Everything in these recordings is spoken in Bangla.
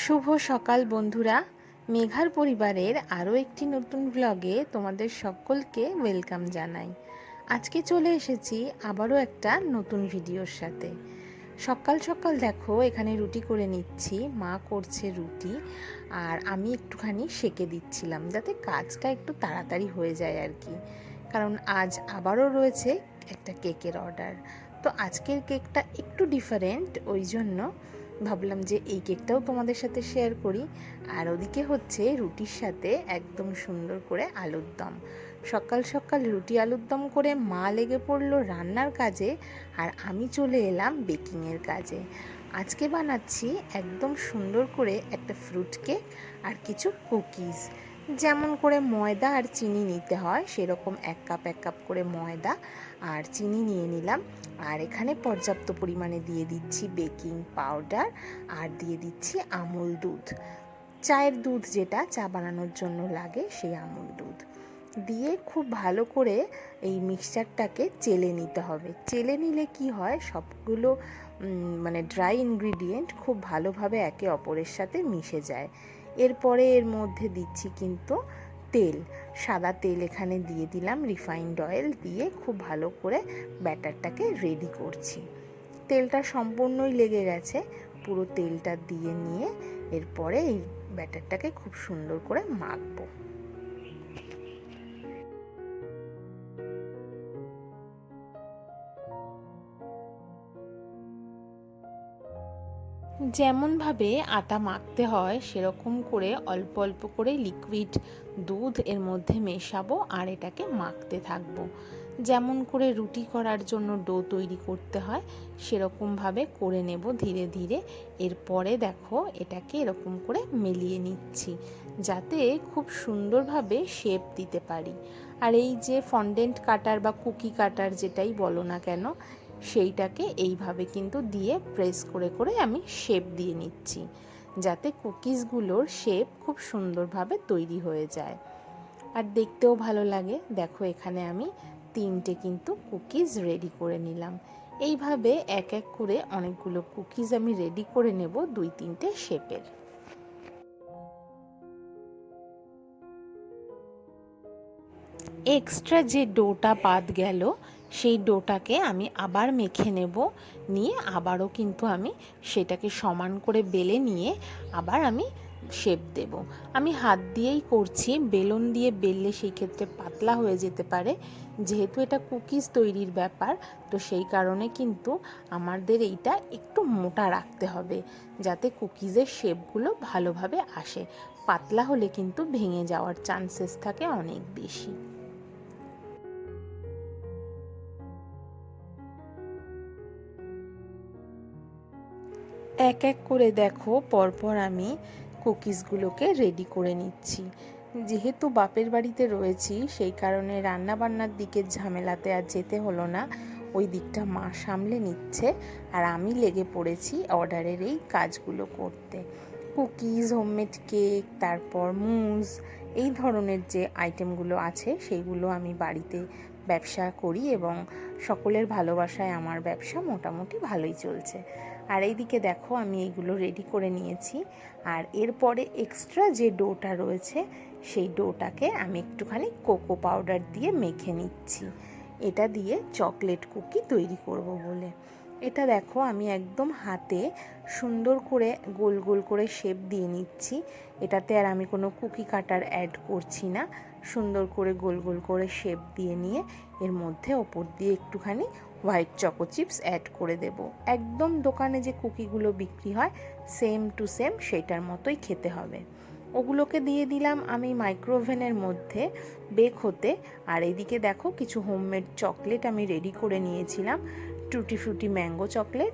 শুভ সকাল বন্ধুরা। মেঘার পরিবারের আরও একটি নতুন ব্লগে তোমাদের সকলকে ওয়েলকাম জানাই। আজকে চলে এসেছি আবারও একটা নতুন ভিডিওর সাথে। সকাল সকাল দেখো, এখানে রুটি করে নিচ্ছি, মা করছে রুটি, আর আমি একটুখানি সেকে দিচ্ছিলাম যাতে কাজটা একটু তাড়াতাড়ি হয়ে যায় আর কি। কারণ আজ আবারও রয়েছে একটা কেকের অর্ডার তো আজকের কেকটা একটু ডিফারেন্ট ওই জন্য ভাবলাম যে এই কেকটাও তোমাদের সাথে শেয়ার করি। আর ওদিকে হচ্ছে রুটির সাথে একদম সুন্দর করে আলুর দম। সকাল সকাল রুটি আলুর দম করে মা লেগে পড়ল রান্নার কাজে আর আমি চলে এলাম বেকিংয়ের কাজে। আজকে বানাচ্ছি একদম সুন্দর করে একটা ফ্রুট কেক আর কিছু কুকিজ যেমন করে ময়দা আর চিনি নিতে হয়, সেরকম এক কাপ এক কাপ করে ময়দা আর চিনি নিয়ে নিলাম। আর এখানে পর্যাপ্ত পরিমাণে দিয়ে দিচ্ছি বেকিং পাউডার আর দিয়ে দিচ্ছি আমুল দুধ। চায়ের দুধ যেটা, চা বানানোর জন্য লাগে সেই আমুল দুধ। দিয়ে খুব ভালো করে এই মিক্সচারটাকে চেলে নিতে হবে। চেলে নিলে কি হয়, সবগুলো মানে ড্রাই ইনগ্রিডিয়েন্ট খুব ভালোভাবে একে অপরের সাথে মিশে যায়। এরপরে এর মধ্যে দিচ্ছি কিন্তু তেল। সাদা তেল এখানে দিয়ে দিলাম রিফাইন্ড অয়েল দিয়ে খুব ভালো করে ব্যাটারটাকে রেডি করছি। তেলটা সম্পূর্ণই লেগে গেছে, পুরো তেলটা দিয়ে নিয়ে এরপরে এই ব্যাটারটাকে খুব সুন্দর করে মাখবো। যেমনভাবে আটা মাখতে হয়, সেরকম করে অল্প অল্প করে লিকুইড দুধ এর মধ্যে মেশাবো আর এটাকে মাখতে থাকব। যেমন করে রুটি করার জন্য ডো তৈরি করতে হয়, সেরকমভাবে করে নেব ধীরে ধীরে। এরপরে দেখো এটাকে এরকম করে মিলিয়ে নিচ্ছি, যাতে খুব সুন্দরভাবে শেপ দিতে পারি। আর এই যে ফন্ডেন্ট কাটার বা কুকি কাটার যেটাই বলো না কেন সেইটাকে এইভাবে কিন্তু দিয়ে প্রেস করে করে আমি শেপ দিয়ে নিচ্ছি, যাতে কুকিজগুলোর শেপ খুব সুন্দরভাবে তৈরি হয়ে যায়। আর দেখতেও ভালো লাগে, দেখো এখানে আমি তিনটে কিন্তু কুকিজ রেডি করে নিলাম। এইভাবে এক এক করে অনেকগুলো কুকিজ আমি রেডি করে নেব দুই তিনটে শেপের এক্সট্রা যে ডোটা বাদ গেল সেই ডোটাকে আমি আবার মেখে নেব। নিয়ে আবারও কিন্তু আমি সেটাকে সমান করে বেলে নিয়ে আবার আমি শেপ দেব। আমি হাত দিয়েই করছি, বেলুন দিয়ে বেললে সেই ক্ষেত্রে পাতলা হয়ে যেতে পারে। যেহেতু এটা কুকিজ তৈরির ব্যাপার, তো সেই কারণে কিন্তু আমাদের এইটা একটু মোটা রাখতে হবে, যাতে কুকিজের শেপগুলো ভালোভাবে আসে। পাতলা হলে কিন্তু ভেঙে যাওয়ার চান্সেস থাকে অনেক বেশি। এক এক করে দেখো, পরপর আমি কুকিজগুলোকে রেডি করে নিচ্ছি। যেহেতু বাপের বাড়িতে রয়েছি, সেই কারণে রান্না বান্নার দিকের ঝামেলাতে আর যেতে হলো না। ওই দিকটা মা সামলে নিচ্ছে আর আমি লেগে পড়েছি অর্ডারের এই কাজগুলো করতে। কুকিজ হোমমেড কেক তারপর মুজ এই ধরনের যে আইটেমগুলো আছে সেইগুলো আমি বাড়িতে ব্যবসা করি এবং সকলের ভালোবাসায় আমার ব্যবসা মোটামুটি ভালোই চলছে। আর এইদিকে দেখো আমি এইগুলো রেডি করে নিয়েছি। আর এরপরে এক্সট্রা যে ডোটা রয়েছে, সেই ডোটাকে আমি একটুখানি কোকো পাউডার দিয়ে মেখে নিচ্ছি। এটা দিয়ে চকলেট কুকি তৈরি করব বলে। এটা দেখো আমি একদম হাতে সুন্দর করে গোল গোল করে শেপ দিয়ে নিচ্ছি। এটাতে আর আমি কোনো কুকি কাটার অ্যাড করছি না। সুন্দর করে গোল গোল করে শেপ দিয়ে নিয়ে এর মধ্যে ওপর দিয়ে একটুখানি হোয়াইট চকো চিপস অ্যাড করে দেব। একদম দোকানে যে কুকিগুলো বিক্রি হয় সেম টু সেম সেটার মতোই খেতে হবে। ওগুলোকে দিয়ে দিলাম আমি মাইক্রোওভেনের মধ্যে বেক হতে। আর এদিকে দেখো কিছু হোমমেড চকলেট আমি রেডি করে নিয়েছিলাম। টুটি ফ্রুটি ম্যাঙ্গো চকলেট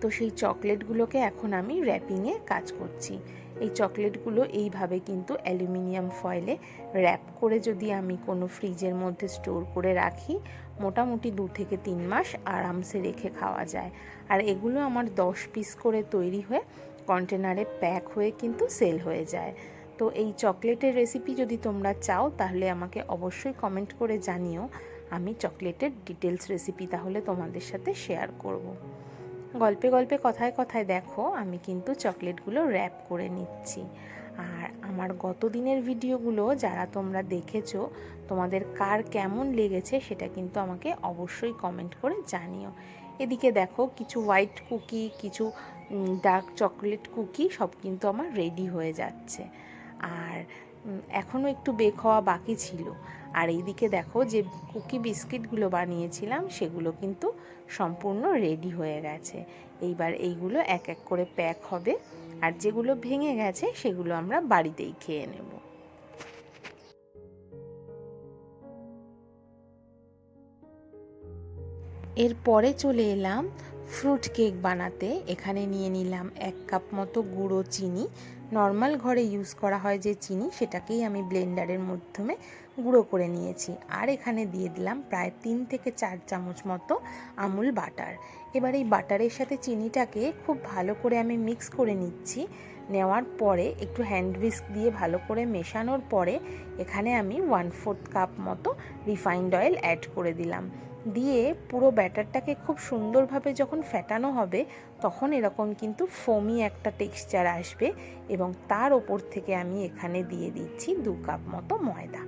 তো সেই চকলেটগুলোকে এখন আমি র্যাপিংয়ে কাজ করছি। এই চকলেটগুলো এইভাবে কিন্তু অ্যালুমিনিয়াম ফয়েলে র্যাপ করে যদি আমি কোনো ফ্রিজের মধ্যে স্টোর করে রাখি, মোটামুটি দু থেকে তিন মাস আরামসে রেখে খাওয়া যায়। আর এগুলো আমার দশ পিস করে তৈরি হয়ে কন্টেনারে প্যাক হয়ে কিন্তু সেল হয়ে যায়। তো এই চকলেটের রেসিপি যদি তোমরা চাও, তাহলে আমাকে অবশ্যই কমেন্ট করে জানিও। আমি চকলেটের ডিটেলস রেসিপি তাহলে তোমাদের সাথে শেয়ার করব। গল্পে গল্পে কথায় কথায় দেখো, আমি কিন্তু চকলেটগুলো র্যাপ করে নিচ্ছি। আর আমার গত দিনের ভিডিওগুলো যারা তোমরা দেখেছ, তোমাদের কার কেমন লেগেছে সেটা কিন্তু আমাকে অবশ্যই কমেন্ট করে জানিও। এদিকে দেখো, কিছু হোয়াইট কুকি কিছু ডার্ক চকলেট কুকি সব কিন্তু আমার রেডি হয়ে যাচ্ছে। আর এখনও একটু বেক হওয়া বাকি ছিল। আর এইদিকে দেখো যে কুকি বিস্কিটগুলো বানিয়েছিলাম, সেগুলো কিন্তু সম্পূর্ণ রেডি হয়ে গেছে। এইবার এইগুলো এক এক করে প্যাক হবে, আর যেগুলো ভেঙে গেছে, সেগুলো আমরা বাড়িতেই খেয়ে নেব। এরপরে চলে এলাম ফ্রুট কেক বানাতে এখানে নিয়ে নিলাম এক কাপ মতো গুঁড়ো চিনি। নর্মাল ঘরে ইউজ করা হয় যে চিনি, সেটাকেই আমি ব্লেন্ডারের মাধ্যমে গুঁড়ো করে নিয়েছি। আর এখানে দিয়ে দিলাম প্রায় তিন থেকে চার চামচ মতো আমুল বাটার। এবার এই বাটারের সাথে চিনিটাকে খুব ভালো করে আমি মিক্স করে নিচ্ছি। নেওয়ার পরে একটু হ্যান্ড উইস্ক দিয়ে ভালো করে মেশানোর পরে এখানে আমি ওয়ান ফোর্থ কাপ মতো রিফাইন্ড অয়েল অ্যাড করে দিলাম। দিয়ে পুরো ব্যাটারটাকে খুব সুন্দরভাবে যখন ফেটানো হবে, তখন এরকম কিন্তু ফোমি একটা টেক্সচার আসবে এবং তার ওপর থেকে আমি এখানে দিয়ে দিচ্ছি দু কাপ মতো ময়দা।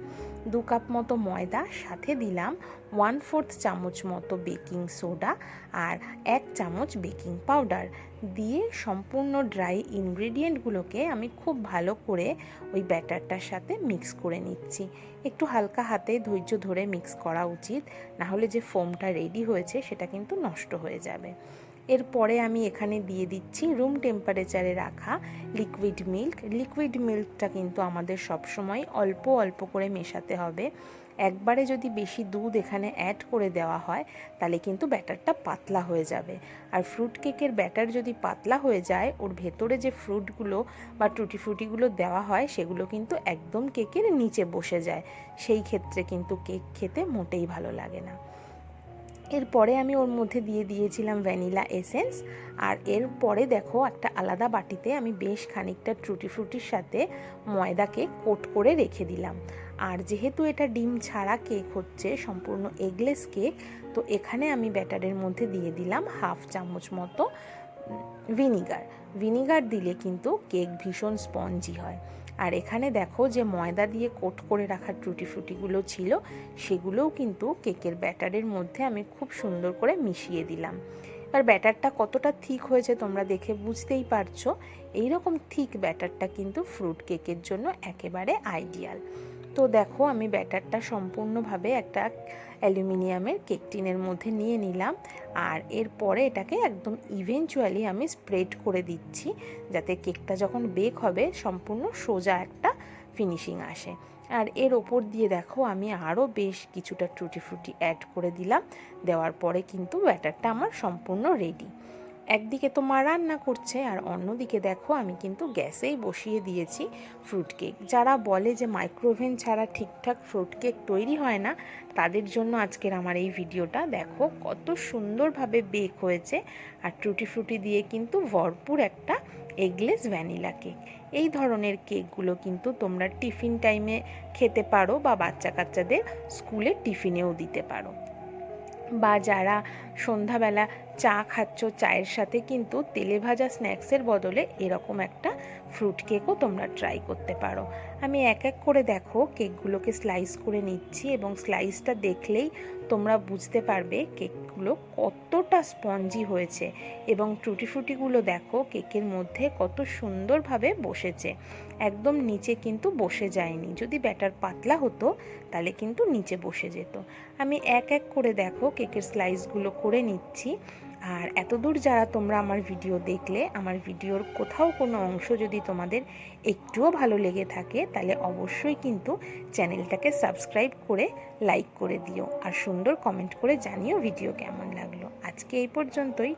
দু কাপ মতো ময়দা, সাথে দিলাম ওয়ান ফোর্থ চামচ মতো বেকিং সোডা আর এক চামচ বেকিং পাউডার দিয়ে সম্পূর্ণ ড্রাই ইনগ্রেডিয়েন্টগুলোকে আমি খুব ভালো করে ওই ব্যাটারটার সাথে মিক্স করে নিচ্ছি। একটু হালকা হাতে ধৈর্য ধরে মিক্স করা উচিত, নাহলে যে ফোমটা রেডি হয়েছে সেটা কিন্তু নষ্ট হয়ে যাবে। এরপরে আমি এখানে দিয়ে দিচ্ছি রুম টেম্পারেচারে রাখা লিকুইড মিল্ক লিকুইড মিল্কটা কিন্তু আমাদের সবসময় অল্প অল্প করে মেশাতে হবে। একবারে যদি বেশি দুধ এখানে অ্যাড করে দেওয়া হয়, তাহলে কিন্তু ব্যাটারটা পাতলা হয়ে যাবে। আর ফ্রুট কেকের ব্যাটার যদি পাতলা হয়ে যায়, ওর ভেতরে যে ফ্রুটগুলো বা টুটি ফ্রুটিগুলো দেওয়া হয়, সেগুলো কিন্তু একদম কেকের নিচে বসে যায়। সেই ক্ষেত্রে কিন্তু কেক খেতে মোটেই ভালো লাগে না। এরপরে আমি ওর মধ্যে দিয়ে দিয়েছিলাম ভ্যানিলা এসেন্স, আর এরপরে দেখো একটা আলাদা বাটিতে আমি বেশ খানিকটা ট্রুটি ফ্রুটির সাথে ময়দাকে কোট করে রেখে দিলাম। আর যেহেতু এটা ডিম ছাড়া কেক হচ্ছে, সম্পূর্ণ এগলেস কেক, তো এখানে আমি ব্যাটারের মধ্যে দিয়ে দিলাম হাফ চামচ মতো ভিনিগার। ভিনিগার দিলে কিন্তু কেক ভীষণ স্পঞ্জি হয়। আর এখানে দেখো যে ময়দা দিয়ে কোট করে রাখা ট্রুটি ফ্রুটিগুলো ছিল, সেগুলোও কিন্তু কেকের ব্যাটারের মধ্যে আমি খুব সুন্দর করে মিশিয়ে দিলাম। এবার ব্যাটারটা কতটা থিক হয়েছে তোমরা দেখে বুঝতেই পারছ, এইরকম থিক ব্যাটারটা কিন্তু ফ্রুট কেকের জন্য একেবারে আইডিয়াল। তো দেখো আমি ব্যাটারটা সম্পূর্ণভাবে একটা অ্যালুমিনিয়ামের কেক টিনের মধ্যে নিয়ে নিলাম আর এরপরে এটাকে একদম ইভেনচুয়ালি আমি স্প্রেড করে দিচ্ছি যাতে কেকটা যখন বেক হবে সম্পূর্ণ সোজা একটা ফিনিশিং আসে। আর এর ওপর দিয়ে দেখো আমি আরও বেশ কিছুটা টুটি ফ্রুটি অ্যাড করে দিলাম। দেওয়ার পরে কিন্তু ব্যাটারটা আমার সম্পূর্ণ রেডি একদিকে তো মা রান্না করছে আর অন্যদিকে দেখো আমি কিন্তু গ্যাসেই বসিয়ে দিয়েছি ফ্রুট কেক যারা বলে যে মাইক্রোওভেন ছাড়া ঠিকঠাক ফ্রুট কেক তৈরি হয় না, তাদের জন্য আজকের আমার এই ভিডিওটা। দেখো কত সুন্দরভাবে বেক হয়েছে আর ট্রুটি ফ্রুটি দিয়ে কিন্তু ভরপুর একটা এগলেস ভ্যানিলা কেক এই ধরনের কেকগুলো কিন্তু তোমরা টিফিন টাইমে খেতে পারো বা বাচ্চা কাচ্চাদের স্কুলে টিফিনেও দিতে পারো। বা যারা সন্ধ্যাবেলা চা খাচ্ছ চায়ের সাথে কিন্তু তেলে ভাজা স্ন্যাক্সের বদলে এরকম একটা ফ্রুট কেকও তোমরা ট্রাই করতে পারো। আমি এক এক করে দেখো কেকগুলোকে স্লাইস করে নিচ্ছি এবং স্লাইসটা দেখলেই তোমরা বুঝতে পারবে কেকগুলো কতটা স্পঞ্জি হয়েছে এবং টুটিফুটিগুলো দেখো কেকের মধ্যে কত সুন্দরভাবে বসেছে। একদম নিচে কিন্তু বসে যায়নি। যদি ব্যাটার পাতলা হতো, তাহলে কিন্তু নিচে বসে যেত। আমি এক এক করে দেখো কেকের স্লাইসগুলো করে নিচ্ছি। আর এতদূর যারা তোমরা আমার ভিডিও দেখলে, আমার ভিডিওর কোথাও কোনো অংশ যদি তোমাদের একটুও ভালো লেগে থাকে, তাহলে অবশ্যই কিন্তু চ্যানেলটাকে সাবস্ক্রাইব করে লাইক করে দিও। আর সুন্দর কমেন্ট করে জানিও ভিডিও কেমন লাগল। আজকে এই পর্যন্তই।